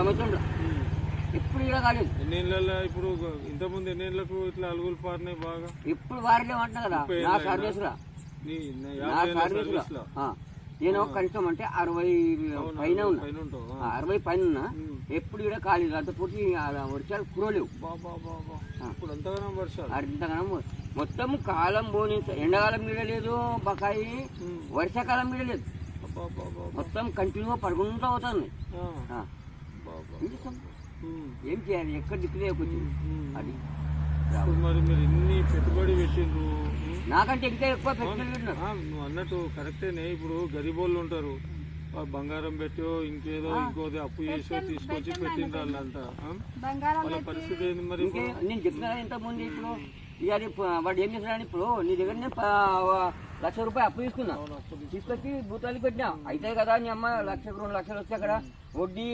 సంవత్సరంలో. ఎప్పుడు ఇలా కాలేదు. ఎన్ని ఏళ్ళ ఇప్పుడు ఇంతకుముందు ఎన్ని ఏళ్ళకు ఇట్లా అలుగులు పారినాయి బాగా? ఎప్పుడు వారిలే అంటున్నా కదా. నా ఏళ్ళైనా? సర్వీస్లో. నీ సర్వీస్లో. ఆ. నేను కనీసం అంటే అరవై పైన ఉన్నా. అరవై పైన ఉన్నా. ఎప్పుడు కూడా కాలేదు. అంత పూర్తి వర్షాలు కురలేవు ఇప్పుడు అంతగానో మొత్తం కాలం పోనీ ఎండాకాలం మీద లేదు బకాయి. వర్షాకాలం మీద లేదు. మొత్తం కంటిన్యూగా పడుకుంటూ అవుతుంది ఏం చేయాలి? ఎక్కడ దిక్కులే కొంచెం ఉమ్. అది. ఇప్పుడు మరి మీరు ఇన్ని పెట్టుబడి పెట్టిండ్రు. నాకంటే ఇంకా ఎక్కువ పెట్టుబడి పెట్టినారు. నువ్వు అన్నట్టు కరెక్టేనే. ఇప్పుడు గరీబోళ్ళు ఉంటారు. బంగారం పెట్టో ఇంకేదో ఇంకోది అప్పు చేసో తీసుకొచ్చి పెట్టిండ్రు వాళ్ళంతా. వాళ్ళ పరిస్థితి ఏంది మరి ఇంకే నేను చెప్పిన ఇంత ముందు ఇప్పుడు. ఇప్పుడు వాడు ఏం చేస్తున్నాడు ఇప్పుడు? నీ దగ్గర లక్ష రూపాయలు అప్పు తీసుకున్నా. తీసుకొచ్చి భూతాలు పెట్టినా. అయితే కదా నీ అమ్మ లక్షకు రెండు లక్షలు వస్తే అక్కడ. వడ్డీ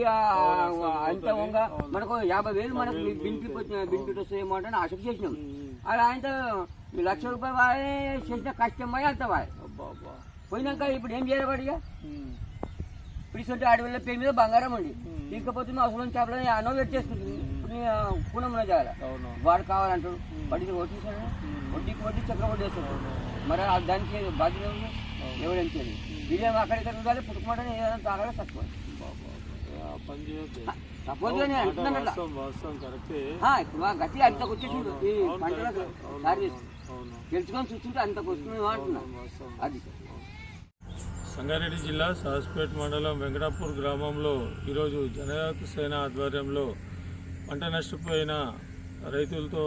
అంత వంగ. మనకు యాభై వేలు మనకు బింపి బింపిట్ వస్తాయేమో అంటే ఆశకు చేసినాం. అలా ఆయనతో లక్ష రూపాయలు వాడే చేసిన కష్టం పోయి అంత అబ్బా పోయినాక ఇప్పుడు ఏం చేయాలి వాడిగా. ఇప్పుడు అడవిలో పేరు మీద బంగారం ఉంది. తీసుకపోతే మా అవసరం చేపలని అనో పెట్టేసుకుంటుంది ఇప్పుడు నీ పూనమున చేయాలి? వాడు కావాలంటాడు. వాడికి ఇస్తాడు వడ్డీకి వడ్డీ చక్ర వడ్డీ వేస్తాడు మరి దానికి బాధ్యత ఎవరు? ఎవరేం చేయలేదు ఇదేం అక్కడిక్కడ ఉండాలి పుట్టుకోవడం ఏదైనా తాగాలి తక్కువ సపోజ్ ఇప్పుడు మా గట్టి అంతకు వచ్చేసిండు ఈ పంటలకు తెలుసుకొని చూస్తుంటే అంతకు వస్తుంది అంటున్నా. అది. సంగారెడ్డి జిల్లా సాస్పేట్ మండలం వెంకటాపూర్ గ్రామంలో ఈరోజు జనజాతి సేన ఆధ్వర్యంలో పంట నష్టపోయిన రైతులతో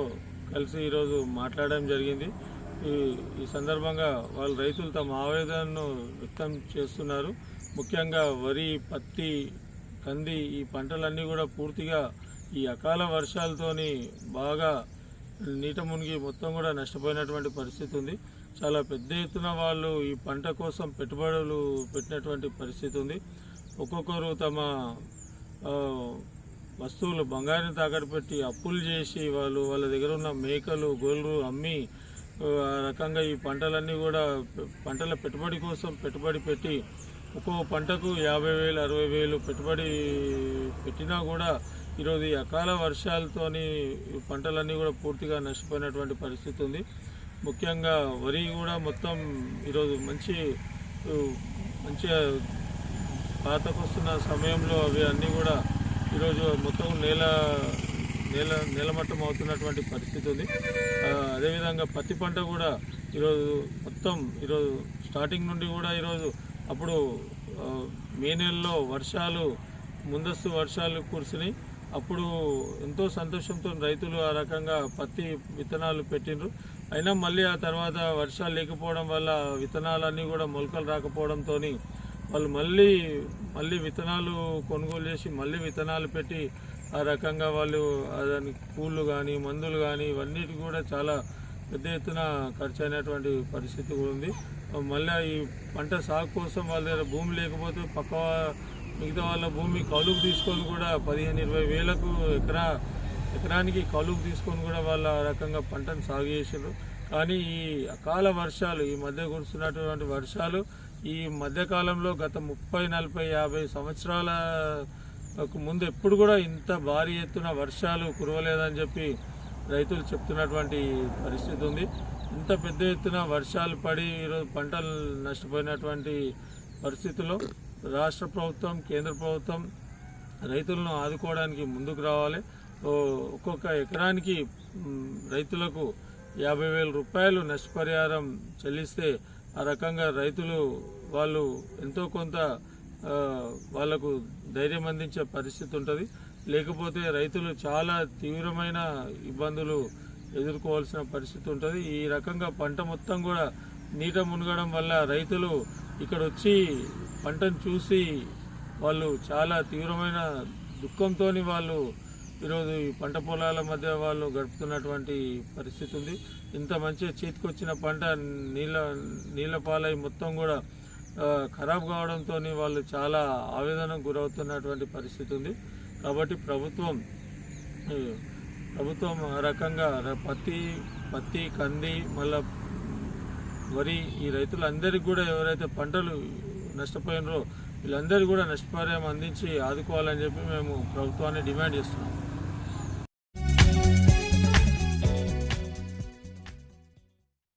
కలిసి ఈరోజు మాట్లాడడం జరిగింది. ఈ ఈ సందర్భంగా వాళ్ళు రైతులు తమ ఆవేదనను వ్యక్తం చేస్తున్నారు. ముఖ్యంగా వరి పత్తి కంది ఈ పంటలన్నీ కూడా పూర్తిగా ఈ అకాల వర్షాలతోని బాగా నీట మునిగి మొత్తం కూడా నష్టపోయినటువంటి పరిస్థితి ఉంది. చాలా పెద్ద ఎత్తున వాళ్ళు ఈ పంట కోసం పెట్టుబడులు పెట్టినటువంటి పరిస్థితి ఉంది. ఒక్కొక్కరు తమ వస్తువులు బంగారం తాకట్టు పెట్టి అప్పులు చేసి వాళ్ళు వాళ్ళ దగ్గర ఉన్న మేకలు గొర్రెలు అమ్మి ఆ రకంగా ఈ పంటలన్నీ కూడా పంటల పెట్టుబడి కోసం పెట్టుబడి పెట్టి ఒక్కో పంటకు యాభై వేలు అరవై వేలు పెట్టుబడి పెట్టినా కూడా ఈరోజు ఈ అకాల వర్షాలతోని ఈ పంటలన్నీ కూడా పూర్తిగా నష్టపోయినటువంటి పరిస్థితి ఉంది. ముఖ్యంగా వరి కూడా మొత్తం ఈరోజు మంచి మంచిగా పాతకొస్తున్న సమయంలో అవి అన్నీ కూడా ఈరోజు మొత్తం నేల నేల నేలమట్టం అవుతున్నటువంటి పరిస్థితి ఉంది. అదేవిధంగా పత్తి పంట కూడా ఈరోజు మొత్తం ఈరోజు స్టార్టింగ్ నుండి కూడా ఈరోజు అప్పుడు మే నెలలో వర్షాలు ముందస్తు వర్షాలు కురిసినాయి. అప్పుడు ఎంతో సంతోషంతో రైతులు ఆ రకంగా పత్తి విత్తనాలు పెట్టిండ్రు. అయినా మళ్ళీ ఆ తర్వాత వర్షాలు లేకపోవడం వల్ల విత్తనాలన్నీ కూడా మొలకలు రాకపోవడంతో వాళ్ళు మళ్ళీ మళ్ళీ విత్తనాలు కొనుగోలు చేసి మళ్ళీ విత్తనాలు పెట్టి ఆ రకంగా వాళ్ళు దాని పూలు కానీ మందులు కానీ ఇవన్నిటి కూడా చాలా పెద్ద ఎత్తున ఖర్చు అయినటువంటి పరిస్థితి కూడా ఉంది. మళ్ళీ ఈ పంట సాగు కోసం వాళ్ళ దగ్గర భూమి లేకపోతే పక్క మిగతా వాళ్ళ భూమి కౌలుకు తీసుకొని కూడా పదిహేను ఇరవై వేలకు ఎకరా ఎకరానికి కౌలుకు తీసుకొని కూడా వాళ్ళ ఆ రకంగా పంటను సాగు చేసారు కానీ ఈ అకాల వర్షాలు ఈ మధ్య కురుస్తున్నటువంటి వర్షాలు ఈ మధ్యకాలంలో గత ముప్పై నలభై యాభై సంవత్సరాల ముందు ఎప్పుడు కూడా ఇంత భారీ ఎత్తున వర్షాలు కురవలేదని చెప్పి రైతులు చెప్తున్నటువంటి పరిస్థితి ఉంది. ఇంత పెద్ద ఎత్తున వర్షాలు పడి ఈరోజు పంటలు నష్టపోయినటువంటి పరిస్థితుల్లో రాష్ట్ర ప్రభుత్వం కేంద్ర ప్రభుత్వం రైతులను ఆదుకోవడానికి ముందుకు రావాలి. ఒక్కొక్క ఎకరానికి రైతులకు యాభై వేల రూపాయలు నష్టపరిహారం చెల్లిస్తే ఆ రకంగా రైతులు వాళ్ళు ఎంతో కొంత వాళ్ళకు ధైర్యం అందించే పరిస్థితి ఉంటుంది. లేకపోతే రైతులు చాలా తీవ్రమైన ఇబ్బందులు ఎదుర్కోవాల్సిన పరిస్థితి ఉంటుంది. ఈ రకంగా పంట మొత్తం కూడా నీట మునగడం వల్ల రైతులు ఇక్కడ వచ్చి పంటను చూసి వాళ్ళు చాలా తీవ్రమైన దుఃఖంతో వాళ్ళు ఈరోజు ఈ పంట పొలాల మధ్య వాళ్ళు గడుపుతున్నటువంటి పరిస్థితి ఉంది. ఇంత మంచిగా చేతికొచ్చిన పంట నీళ్ళ నీళ్ళ పాలై మొత్తం కూడా ఖరాబ్ కావడంతో వాళ్ళు చాలా ఆవేదనకు గురవుతున్నటువంటి పరిస్థితి ఉంది. కాబట్టి ప్రభుత్వం ప్రభుత్వం ఆ రకంగా పత్తి పత్తి కంది మళ్ళా వరి ఈ రైతులందరికీ కూడా ఎవరైతే పంటలు నష్టపోయినరో వీళ్ళందరూ కూడా నష్టపరిహారం అందించి ఆదుకోవాలని చెప్పి మేము ప్రభుత్వాన్ని డిమాండ్ చేస్తున్నాం.